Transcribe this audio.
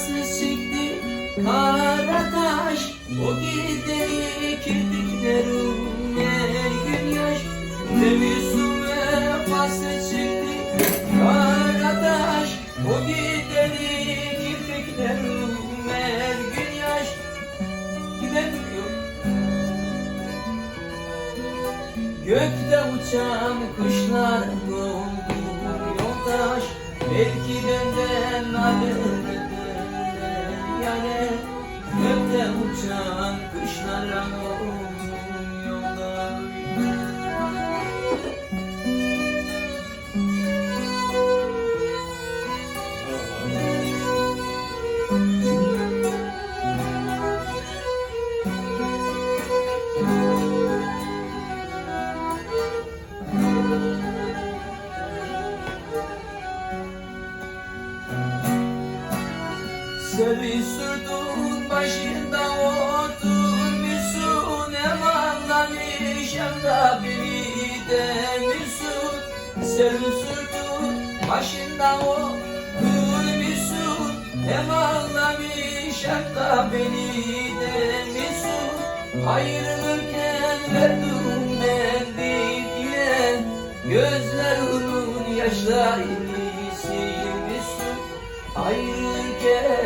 Kafası çıktı kara taş O gideri kirpikler her gün yaş. Demiyorsun kafası çıktı kara taş O gideri kirpikler her gün yaş. Gidemiyor. Gökte uçan kuşlar oldu yoldaş. Belki benden ayrılır yani Gökte uçan kuşlar oldu Sevi sürdün başında oturmuşsun Hem anlamış hem da beni demişsin Sevi sürdün başında oturmuşsun Hem anlamış hem da beni demişsin Ayrılırken verdim ben diye Gözlerimin yaşlarını silmişsin Ayrılırken